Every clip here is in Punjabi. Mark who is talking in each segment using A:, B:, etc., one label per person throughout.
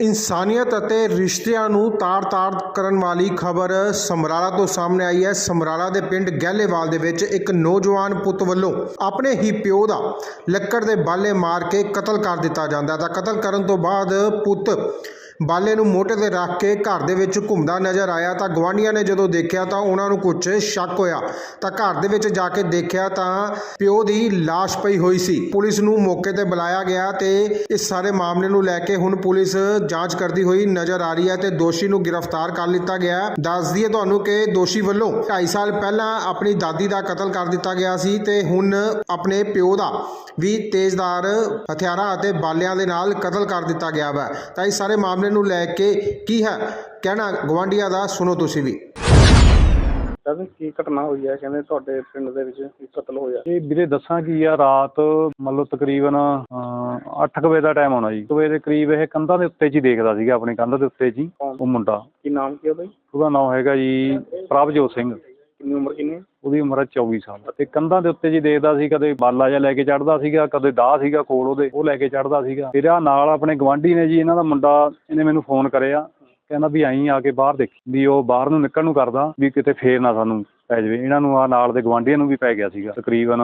A: ਇਨਸਾਨੀਅਤ ਅਤੇ ਰਿਸ਼ਤਿਆਂ ਨੂੰ ਤਾਰ-ਤਾਰ ਕਰਨ ਵਾਲੀ ਖਬਰ ਸਮਰਾਲਾ ਤੋਂ ਸਾਹਮਣੇ ਆਈ ਹੈ। ਸਮਰਾਲਾ ਦੇ ਪਿੰਡ ਗਹਿਲੇਵਾਲ ਦੇ ਵਿੱਚ ਇੱਕ ਨੌਜਵਾਨ ਪੁੱਤ ਵੱਲੋਂ ਆਪਣੇ ਹੀ ਪਿਓ ਦਾ ਲੱਕੜ ਦੇ ਬਾਲੇ ਮਾਰ ਕੇ ਕਤਲ ਕਰ ਦਿੱਤਾ ਜਾਂਦਾ ਤਾਂ ਕਤਲ ਕਰਨ ਤੋਂ ਬਾਅਦ ਪੁੱਤ ਬਾਲੇ ਨੂੰ ਮੋਢੇ ਤੇ ਰੱਖ ਕੇ ਘਰ ਦੇ ਵਿੱਚ ਘੁੰਮਦਾ ਨਜ਼ਰ ਆਇਆ ਤਾਂ ਗਵਾਂਢੀਆਂ ਨੇ ਜਦੋਂ ਦੇਖਿਆ ਤਾਂ ਉਹਨਾਂ ਨੂੰ ਕੁਝ ਸ਼ੱਕ ਹੋਇਆ ਤਾਂ ਘਰ ਦੇ ਵਿੱਚ ਜਾ ਕੇ ਦੇਖਿਆ ਤਾਂ ਪਿਓ ਦੀ ਲਾਸ਼ ਪਈ ਹੋਈ ਸੀ ਪੁਲਿਸ ਨੂੰ ਮੌਕੇ ਤੇ ਬੁਲਾਇਆ ਗਿਆ ਤੇ ਇਸ ਸਾਰੇ ਮਾਮਲੇ ਨੂੰ ਲੈ ਕੇ ਹੁਣ ਪੁਲਿਸ ਜਾਂਚ ਕਰਦੀ ਹੋਈ ਨਜ਼ਰ ਆ ਰਹੀ ਹੈ ਤੇ ਦੋਸ਼ੀ ਨੂੰ ਗ੍ਰਿਫਤਾਰ ਕਰ ਲਿੱਤਾ ਗਿਆ ਹੈ। ਦੱਸ ਦਈਏ ਤੁਹਾਨੂੰ ਕਿ ਦੋਸ਼ੀ ਵੱਲੋਂ 2.5 ਸਾਲ ਪਹਿਲਾਂ ਆਪਣੀ ਦਾਦੀ ਦਾ ਕਤਲ ਕਰ ਦਿੱਤਾ ਗਿਆ ਸੀ ਤੇ ਹੁਣ ਆਪਣੇ ਪਿਓ ਦਾ ਵੀ ਤੇਜ਼ਦਾਰ ਹਥਿਆਰਾਂ ਅਤੇ ਬਾਲਿਆਂ ਦੇ ਨਾਲ ਕਤਲ ਕਰ ਦਿੱਤਾ ਗਿਆ ਵਾ। ਤਾਂ ਇਸ ਸਾਰੇ ਮਾਮਲੇ ਨੂੰ ਲੈ ਕੇ ਕੀ ਹੈ? ਕਹਿਣਾ ਗਵਾਂਢੀਆਂ ਦਾ ਸੁਣੋ ਤੁਸੀਂ ਵੀ।
B: ਕਹਿੰਦੇ ਕੀ ਘਟਨਾ ਹੋਈ ਹੈ? ਕਹਿੰਦੇ ਤੁਹਾਡੇ ਪਿੰਡ ਦੇ ਵਿੱਚ ਇੱਕ ਕਤਲ ਹੋਇਆ।
C: ਇਹ ਵੀਰੇ ਦੱਸਾਂ ਕੀ ਆ ਰਾਤ ਮੰਨ ਲਓ ਤਕਰੀਬਨ 8 ਵਜੇ ਦਾ ਟਾਈਮ ਹੋਣਾ ਜੀ। 8 ਵਜੇ ਦੇ ਕਰੀਬ ਇਹ ਕੰਧਾਂ ਦੇ ਉੱਤੇ 'ਚ ਹੀ ਦੇਖਦਾ ਸੀਗਾ ਆਪਣੀ ਕੰਧ ਦੇ ਉੱਤੇ ਹੀ ਉਹ ਮੁੰਡਾ।
B: ਕੀ ਨਾਮ ਕੀ ਉਹਦਾ ਜੀ?
C: ਉਹਦਾ ਨਾਮ ਹੈਗਾ ਜੀ ਪ੍ਰਭਜੋਤ ਸਿੰਘ।
B: ਕਿੰਨੀ ਉਮਰ, ਕਿੰਨੀ? ਹੈ
C: ਉਹਦੀ ਉਮਰ ਹੈ 24 ਸਾਲ। ਤੇ ਕੰਧਾਂ ਦੇ ਉੱਤੇ ਜੀ ਦੇਖਦਾ ਸੀ, ਕਦੇ ਬਾਲਾ ਜਿਹਾ ਲੈ ਕੇ ਚੜਦਾ ਸੀਗਾ, ਕਦੇ ਦਾਹ ਸੀਗਾ ਕੋਲ ਉਹਦੇ, ਉਹ ਲੈ ਕੇ ਚੜਦਾ ਸੀਗਾ। ਫਿਰ ਆ ਨਾਲ ਆਪਣੇ ਗਵਾਂਢੀ ਨੇ ਜੀ, ਇਹਨਾਂ ਦਾ ਮੁੰਡਾ, ਇਹਨੇ ਮੈਨੂੰ ਫੋਨ ਕਰਿਆ। ਕਹਿੰਦਾ ਵੀ ਆਈ ਆ ਕੇ ਬਾਹਰ ਦੇਖੀ, ਵੀ ਉਹ ਬਾਹਰ ਨੂੰ ਨਿਕਲਣ ਨੂੰ ਕਰਦਾ, ਵੀ ਕਿਤੇ ਫੇਰ ਨਾ ਸਾਨੂੰ ਪੈ ਜਾਵੇ। ਇਹਨਾਂ ਨੂੰ ਆ ਨਾਲ ਦੇ ਗਵਾਂਢੀਆਂ ਨੂੰ ਵੀ ਪੈ ਗਿਆ ਸੀਗਾ ਤਕਰੀਬਨ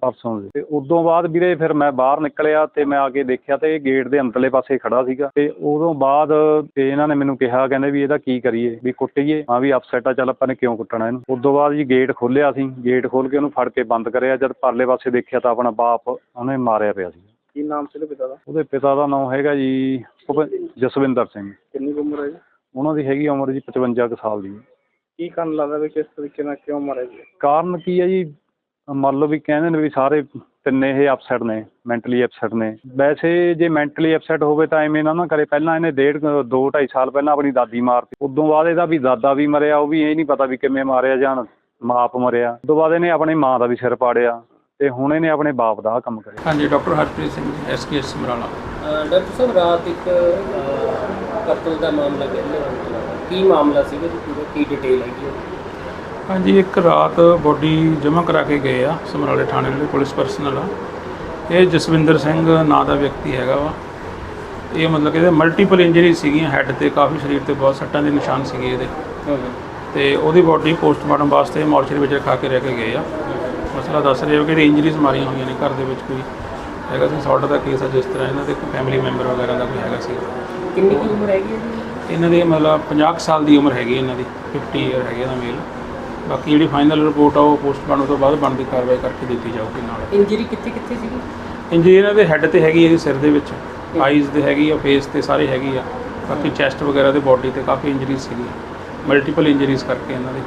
C: ਪਰਸੋਂ ਦੇ। ਤੇ ਉਦੋਂ ਬਾਅਦ ਵੀਰੇ ਫਿਰ ਮੈਂ ਬਾਹਰ ਨਿਕਲਿਆ ਤੇ ਮੈਂ ਆ ਕੇ ਦੇਖਿਆ ਤੇ ਇਹ ਗੇਟ ਦੇ ਅੰਦਰਲੇ ਪਾਸੇ ਖੜਾ ਸੀਗਾ। ਤੇ ਉਦੋਂ ਬਾਅਦ ਤੇ ਇਹਨਾਂ ਨੇ ਮੈਨੂੰ ਕਿਹਾ ਕਹਿੰਦੇ ਵੀ ਇਹਦਾ ਕੀ ਕਰੀਏ? ਵੀ ਕੁੱਟੀਏ? ਹਾਂ ਵੀ ਅਪਸੈਟ ਆ ਚੱਲ ਆਪਾਂ ਨੇ ਕਿਉਂ ਕੁੱਟਣਾ ਇਹਨੂੰ? ਉਦੋਂ ਬਾਅਦ ਜੀ ਗੇਟ ਖੋਲ੍ਹਿਆ ਸੀ ਗੇਟ ਖੋਲ ਕੇ ਉਹਨੂੰ ਫੜ ਕੇ ਬੰਦ ਕਰਿਆ। ਜਦ ਪਰਲੇ ਪਾਸੇ ਦੇਖਿਆ ਤਾਂ ਆਪਣਾ ਬਾਪ ਉਹਨੇ ਮਾਰਿਆ ਪਿਆ ਸੀ
B: ਕੀ ਨਾਮ ਸੀ ਉਹਦੇ ਪਿਤਾ ਦਾ?
C: ਉਹਦੇ ਪਿਤਾ ਦਾ ਨਾਮ ਹੈਗਾ ਜੀ ਭੁਪਿੰ- ਜਸਵਿੰਦਰ ਸਿੰਘ।
B: ਕਿੰਨੀ ਕੁ ਉਮਰ ਹੈ ਜੀ?
C: ਉਹਨਾਂ ਦੀ ਹੈਗੀ ਉਮਰ ਜੀ 55 ਕੁ ਸਾਲ ਦੀ।
B: ਕੀ ਕਾਰਨ ਲੱਗਦਾ ਵੀ ਕਿਸ ਤਰੀਕੇ ਨਾਲ ਕਿਉਂ ਮਾਰਿਆ ਜੀ?
C: ਕਾਰਨ ਕੀ ਹੈ ਜੀ? ਮੰਨ ਲਓ ਵੀ ਕਹਿੰਦੇ ਨੇ ਵੀ ਸਾਰੇ ਤਿੰਨੇ ਇਹ ਅਪਸੈਟ ਨੇ ਮੈਂਟਲੀ ਅਪਸੈਟ ਨੇ। ਵੈਸੇ ਜੇ ਮੈਂਟਲੀ ਅਪਸੈਟ ਹੋਵੇ ਤਾਂ ਐਵੇਂ ਨਾ ਨਾ ਕਰੇ। ਪਹਿਲਾਂ ਇਹਨੇ ਡੇਢ ਕੁ- ਦੋ ਢਾਈ ਸਾਲ ਪਹਿਲਾਂ ਆਪਣੀ ਦਾਦੀ ਮਾਰਤੀ। ਉਦੋਂ ਬਾਅਦ ਇਹਦਾ ਵੀ ਦਾਦਾ ਵੀ ਮਰਿਆ ਉਹ ਵੀ ਇਹ ਨਹੀਂ ਪਤਾ ਵੀ ਕਿਵੇਂ ਮਾਰਿਆ ਜਾਂ ਮਾਪ ਮਰਿਆ। ਉਦੋਂ ਬਾਅਦ ਇਹਨੇ ਆਪਣੀ ਮਾਂ ਦਾ ਵੀ ਸਿਰ ਪਾੜਿਆ ਤੇ ਹੁਣ ਇਹਨੇ ਆਪਣੇ ਬਾਪ ਦਾ ਕੰਮ ਕਰਿਆ।
D: ਹਾਂਜੀ doctor Harpreet Singh SKS Samrala.
E: Doctor ਸਾਹਿਬ ਰਾਤ ਇੱਕ ਕਤਲ ਦਾ ਮਾਮਲਾ ਕਹਿੰਦੇ ਕੀ ਮਾਮਲਾ ਸੀਗਾ ਜੀ ਪੂਰਾ ਕੀ ਡਿਟੇਲ ਹੈਗੀ ਉਹਦੀ?
D: ਹਾਂਜੀ ਇੱਕ ਰਾਤ ਬੋਡੀ ਜਮ੍ਹਾਂ ਕਰਾ ਕੇ ਗਏ ਆ ਸਮਰਾਲੇ ਥਾਣੇ ਦੇ ਪੁਲਿਸ ਪਰਸਨਲ ਆ। ਇਹ ਜਸਵਿੰਦਰ ਸਿੰਘ ਨਾਂ ਦਾ ਵਿਅਕਤੀ ਹੈਗਾ ਵਾ। ਇਹ ਮਤਲਬ ਕਿ ਇਹਦੇ ਮਲਟੀਪਲ ਇੰਜਰੀ ਸੀਗੀਆਂ ਹੈੱਡ ਤੇ ਕਾਫੀ ਸਰੀਰ ਤੇ ਬਹੁਤ ਸੱਟਾਂ ਦੇ ਨਿਸ਼ਾਨ ਸੀਗੇ ਇਹਦੇ। ਤੇ ਉਹਦੀ ਬੋਡੀ ਪੋਸਟਮਾਰਟਮ ਵਾਸਤੇ ਮੋਰਚਰੀ ਵਿੱਚ ਰਖਾ ਕੇ ਰਹਿ ਕੇ ਗਏ ਆ। ਮਸਲਾ ਦੱਸ ਰਹੇ ਹੋ ਕਿ ਇਹਦੀ ਇੰਜਰੀਜ਼ ਮਾਰੀਆਂ ਹੋਈਆਂ ਨੇ ਘਰ ਦੇ ਵਿੱਚ ਕੋਈ ਹੈਗਾ ਸੀ? ਸੌਟ ਦਾ ਕੇਸ ਆ ਜਿਸ ਤਰ੍ਹਾਂ ਇਹਨਾਂ ਦੇ ਕੋਈ ਫੈਮਿਲੀ ਮੈਂਬਰ ਵਗੈਰਾ ਦਾ ਕੋਈ ਹੈਗਾ ਸੀ।
E: ਕਿੰਨੀ ਕੀ ਉਮਰ ਹੈਗੀ ਹੈ ਜੀ?
D: ਇਹਨਾਂ ਦੀ ਮਤਲਬ 50 ਕੁ ਸਾਲ ਦੀ ਉਮਰ ਹੈਗੀ ਇਹਨਾਂ ਦੀ 50 ਇਅਰ ਹੈਗੇ ਇਹਦਾ ਮੇਲ। ਬਾਕੀ ਜਿਹੜੀ ਫਾਈਨਲ ਰਿਪੋਰਟ ਆ ਉਹ ਪੋਸਟਮਾਰਟਮ ਤੋਂ ਬਾਅਦ ਬਣਦੀ ਕਾਰਵਾਈ ਕਰਕੇ ਦਿੱਤੀ ਜਾਊਗੀ ਨਾਲ।
E: ਇੰਜਰੀ ਕਿੱਥੇ ਕਿੱਥੇ ਸੀਗੀ?
D: ਇੰਜਰੀ ਇਹਨਾਂ ਦੇ ਹੈੱਡ ਤੇ ਹੈਗੀ ਇਹਦੇ ਸਿਰ ਦੇ ਵਿੱਚ। ਆਈਜ਼ ਤੇ ਹੈਗੀ ਆ ਫੇਸ ਤੇ ਸਾਰੇ ਹੈਗੀ ਆ। ਬਾਕੀ ਚੈਸਟ ਵਗੈਰਾ ਤੇ ਬਾਡੀ ਤੇ ਕਾਫੀ ਇੰਜਰੀਜ਼ ਸੀਗੀ ਮਲਟੀਪਲ ਇੰਜਰੀਜ਼ ਕਰਕੇ ਇਹਨਾਂ ਦੇ।